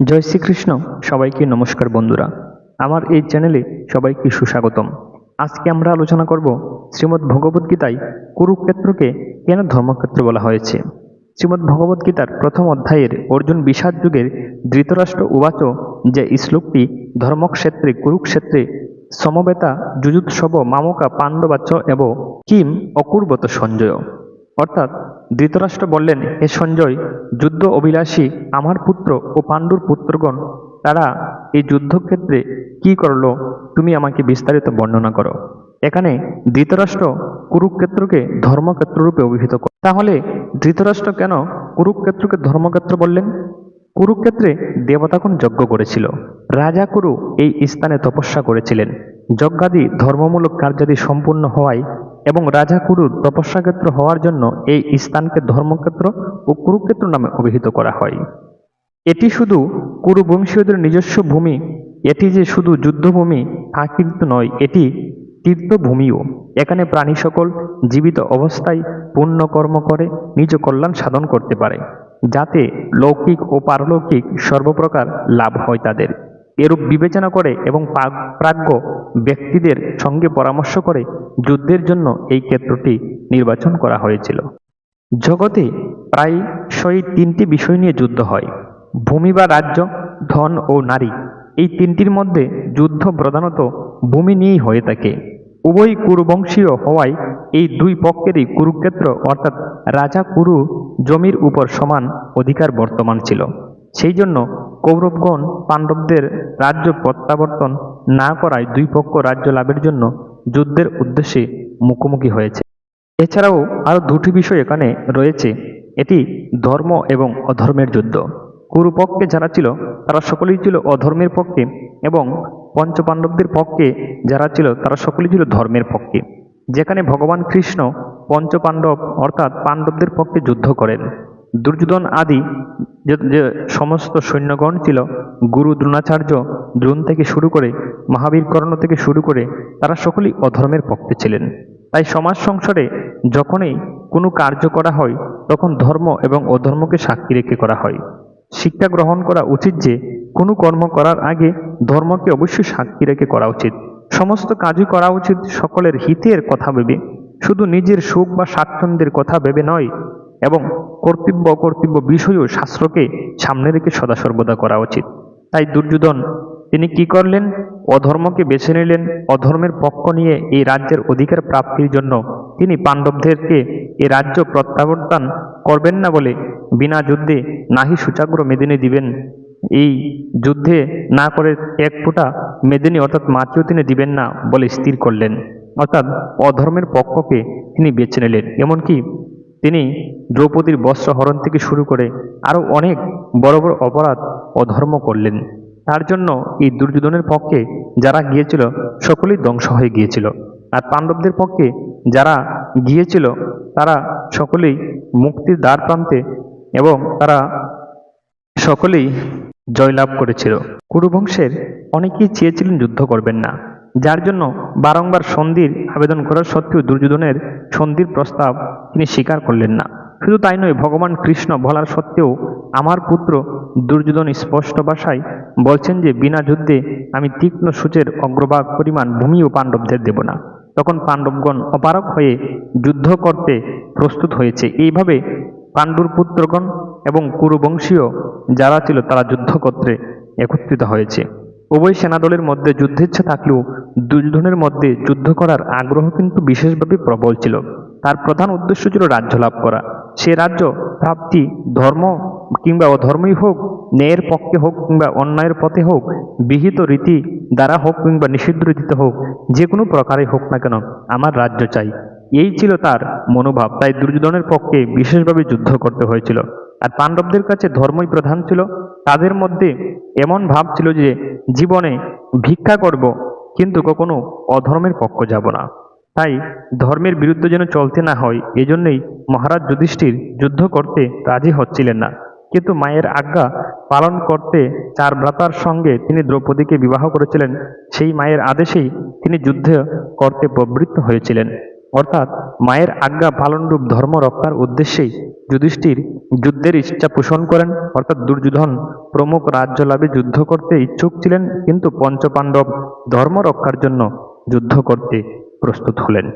জয় শ্রীকৃষ্ণ, সবাইকে নমস্কার বন্ধুরা। আমার এই চ্যানেলে সবাইকে সুস্বাগতম। আজকে আমরা আলোচনা করব শ্রীমদ্ ভগবদ্গীতায় কুরুক্ষেত্রকে কেন ধর্মক্ষেত্র বলা হয়েছে? শ্রীমদ্ ভগবদ্গীতার প্রথম অধ্যায়ের অর্জুন বিষাদ যুগের ধৃতরাষ্ট্র উবাচ যে শ্লোকটি ধর্মক্ষেত্রে, কুরুক্ষেত্রে সমবেতা, যুযুৎসব, মামকা, পাণ্ডবাচ এবং কিম অকুর্বত সঞ্জয়। অর্থাৎ ধৃতরাষ্ট্র বললেন, হে সঞ্জয়, যুদ্ধ অভিলাষী, আমার পুত্র ও পাণ্ডুর পুত্রগণ, তারা এই যুদ্ধক্ষেত্রে কি করল? তুমি আমাকে বিস্তারিত বর্ণনা করো। এখানে ধৃতরাষ্ট্র কুরুক্ষেত্রকে ধর্মক্ষেত্র রূপে অভিহিত করে তাহলে ধৃতরাষ্ট্র কেন কুরুক্ষেত্রকে ধর্মক্ষেত্র বললেন? কুরুক্ষেত্রে দেবতাগণ যজ্ঞ করেছিল। রাজা কুরু এই স্থানে তপস্যা করেছিলেন। যজ্ঞাদি ধর্মমূলক কার্যাদি সম্পূর্ণ হওয়ায় এবং রাজা কুরুর তপস্যাক্ষেত্র হওয়ার জন্য এই স্থানকে ধর্মক্ষেত্র ও কুরুক্ষেত্র নামে অভিহিত করা হয়। এটি শুধু কুরু বংশীয়দের নিজস্ব ভূমি, এটি যে শুধু যুদ্ধভূমি, তা কিন্তু নয়, এটি তীর্থভূমিও। এখানে প্রাণী সকল জীবিত অবস্থায় পুণ্যকর্ম করে, নিজ কল্যাণ সাধন করতে পারে, যাতে লৌকিক ও পারলৌকিক সর্বপ্রকার লাভ হয় তাদের। এরূপ বিবেচনা করে এবং প্রাজ্ঞ ব্যক্তিদের সঙ্গে পরামর্শ করে যুদ্ধের জন্য এই ক্ষেত্রটি নির্বাচন করা হয়েছিল। জগতে প্রায়শই তিনটি বিষয় নিয়ে যুদ্ধ হয়। ভূমি বা রাজ্য, ধন ও নারী। এই তিনটির মধ্যে যুদ্ধ প্রধানত ভূমি নিয়েই হয়ে থাকে। উভয় কুরুবংশীয় হওয়ায় এই দুই পক্ষেরই কুরুক্ষেত্র অর্থাৎ রাজা কুরু জমির উপর সমান অধিকার বর্তমান ছিল। সেই জন্য কৌরবগণ পাণ্ডবদের রাজ্য প্রত্যাবর্তন না করায় দুই পক্ষ রাজ্য লাভের জন্য যুদ্ধের উদ্দেশ্যে মুখোমুখি হয়েছে। এছাড়াও আরও দুটি বিষয় এখানে রয়েছে। এটি ধর্ম এবং অধর্মের যুদ্ধ। কুরুপক্ষে যারা ছিল, তারা সকলেই ছিল অধর্মের পক্ষে এবং পঞ্চপাণ্ডবদের পক্ষে যারা ছিল, তারা সকলেই ছিল ধর্মের পক্ষে। যেখানে ভগবান কৃষ্ণ, পঞ্চপাণ্ডব অর্থাৎ পাণ্ডবদের পক্ষে যুদ্ধ করেন। দুর্যোধন আদি যে সমস্ত সৈন্যগণ ছিল, গুরু দ্রোণাচার্য দ্রোণ থেকে শুরু করে মহাবীর কর্ণ থেকে শুরু করে তারা সকলেই অধর্মের পক্ষে ছিলেন। তাই সমাজ সংসারে যখনই কোনো কার্য করা হয়, তখন ধর্ম এবং অধর্মকে সাক্ষী রেখে করা হয়। শিক্ষা গ্রহণ করা উচিত যে, কোনো কর্ম করার আগে ধর্মকে অবশ্যই সাক্ষী রেখে করা উচিত। সমস্ত কাজই করা উচিত সকলের হিতের কথা ভেবে। শুধু নিজের সুখ বা স্বাচ্ছন্দ্যের কথা ভেবে নয় এবং কর্তব্য অকর্তব্য বিষয়ও শাস্ত্রকে সামনে রেখে সদা সর্বদা করা উচিত। তাই দুর্যোধন, তিনি কি করলেন? অধর্মকে বেছে নিলেন। অধর্মের পক্ষ নিয়ে এই রাজ্যের অধিকার প্রাপ্তির জন্য তিনি পাণ্ডবদেরকে এ রাজ্য প্রত্যাবর্তন করবেন না বলে বিনা যুদ্ধে নাহি সুচাগ্র মেদিনী দিবেন। এই যুদ্ধে না করে এক ফোঁটা মেদিনী অর্থাৎ মাটিও তিনি দিবেন না বলে স্থির করলেন। অর্থাৎ অধর্মের পক্ষকে তিনি বেছে নিলেন। এমনকি তিনি দ্রৌপদীর বস্ত্র হরণ থেকে শুরু করে আরও অনেক বড় বড় অপরাধ অধর্ম করলেন। তার জন্য এই দুর্যোধনের পক্ষে যারা গিয়েছিল, সকলেই ধ্বংস হয়ে গিয়েছিল। আর পাণ্ডবদের পক্ষে যারা গিয়েছিল, তারা সকলেই মুক্তির দ্বার প্রান্তে এবং তারা সকলেই জয়লাভ করেছিল। কুরুবংশের অনেকেই চেয়েছিলেন যুদ্ধ করবেন না, যার জন্য বারংবার সন্ধির আবেদন করার সত্ত্বেও দুর্যোধনের সন্ধির প্রস্তাব তিনি স্বীকার করলেন না। শুধু তাই নয়, ভগবান কৃষ্ণ বলার সত্ত্বেও আমার পুত্র দুর্যোধন স্পষ্ট ভাষায় বলছেন যে বিনা যুদ্ধে আমি তীক্ষ্ণ সূচের অগ্রভাগ পরিমাণ ভূমিও পাণ্ডবদের দেব না। তখন পাণ্ডবগণ অপারক হয়ে যুদ্ধ করতে প্রস্তুত হয়েছে। এইভাবে পাণ্ডুর পুত্রগণ এবং কুরুবংশীয় যারা ছিল তারা যুদ্ধক্ষেত্রে একত্রিত হয়েছে। উভয় সেনাদলের মধ্যে যুদ্ধেচ্ছা থাকলেও দুর্যোধনের মধ্যে যুদ্ধ করার আগ্রহ কিন্তু বিশেষভাবে প্রবল ছিল। তার প্রধান উদ্দেশ্য ছিল রাজ্য লাভ করা। সে রাজ্য, প্রাপ্তি, ধর্ম কিংবা অধর্মই হোক, ন্যায়ের পক্ষে হোক কিংবা অন্যায়ের পথে হোক, বিহিত রীতি দ্বারা হোক কিংবা নিষিদ্ধ রীতিতে হোক, যে কোনো প্রকারে হোক না কেন, আমার রাজ্য চাই। এই ছিল তার মনোভাব। তাই দুর্যোধনের পক্ষে বিশেষভাবে যুদ্ধ করতে হয়েছিল। আর পাণ্ডবদের কাছে ধর্মই প্রধান ছিল। তাদের মধ্যে এমন ভাব ছিল যে, জীবনে ভিক্ষা করব, কিন্তু কখনো অধর্মের পক্ষ যাব না। তাই ধর্মের বিরুদ্ধে যেন চলতে না হয়, এজন্যই মহারাজ যুধিষ্ঠির যুদ্ধ করতে রাজি হচ্ছিলেন না। কিন্তু মায়ের আজ্ঞা পালন করতে চার ভ্রাতার সঙ্গে তিনি দ্রৌপদীকে বিবাহ করেছিলেন, সেই মায়ের আদেশেই তিনি যুদ্ধ করতে প্রবৃত্ত হয়েছিলেন। অর্থাৎ মায়ের আজ্ঞা পালনরূপ ধর্ম রক্ষার উদ্দেশ্যেই যুধিষ্ঠির যুদ্ধের ইচ্ছা পোষণ করেন, অর্থাৎ দুর্যোধন প্রমুখ রাজ্য লাভে যুদ্ধ করতে ইচ্ছুক ছিলেন, কিন্তু পঞ্চপাণ্ডব ধর্ম রক্ষার জন্য যুদ্ধ করতে প্রস্তুত হলেন।